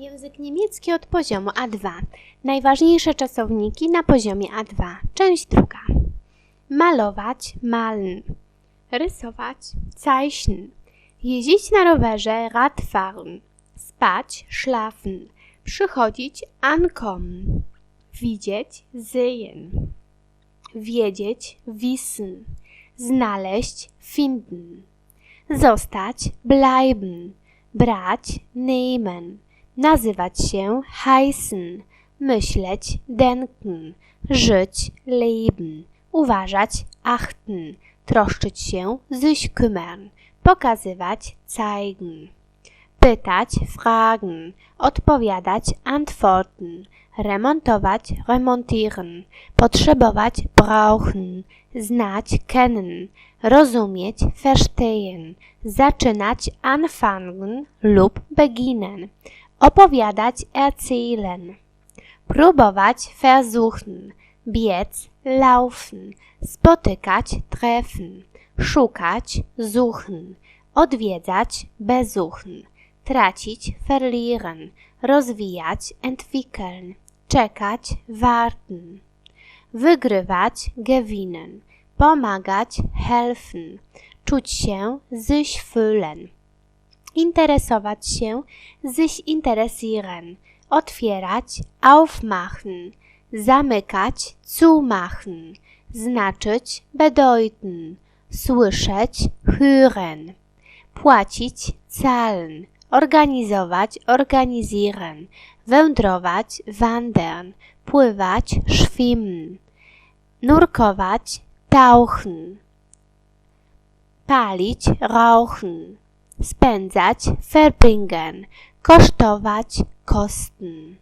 Język niemiecki od poziomu A2. Najważniejsze czasowniki na poziomie A2. Część druga. Malować, malen. Rysować, zeichnen. Jeździć na rowerze, Radfahren. Spać, schlafen. Przychodzić, ankommen. Widzieć, sehen. Wiedzieć, wissen. Znaleźć, finden. Zostać, bleiben. Brać, nehmen. Nazywać się, heißen. Myśleć, denken. Żyć, leben. Uważać, achten. Troszczyć się, sich kümmern. Pokazywać, zeigen. Pytać, fragen. Odpowiadać, antworten. Remontować, remontieren. Potrzebować, brauchen. Znać, kennen. Rozumieć, verstehen. Zaczynać, anfangen lub beginnen. Opowiadać, erzählen. Próbować, versuchen. Biec, laufen. Spotykać, treffen. Szukać, suchen. Odwiedzać, besuchen. Tracić, verlieren. Rozwijać, entwickeln. Czekać, warten. Wygrywać, gewinnen. Pomagać, helfen. Czuć się, sich fühlen. Interesować się, sich interessieren. Otwierać, aufmachen. Zamykać, zumachen. Znaczyć, bedeuten. Słyszeć, hören. Płacić, zahlen. Organizować, organisieren. Wędrować, wandern. Pływać, schwimmen. Nurkować, tauchen. Palić, rauchen. Spędzać, verbringen. Kosztować, kosten.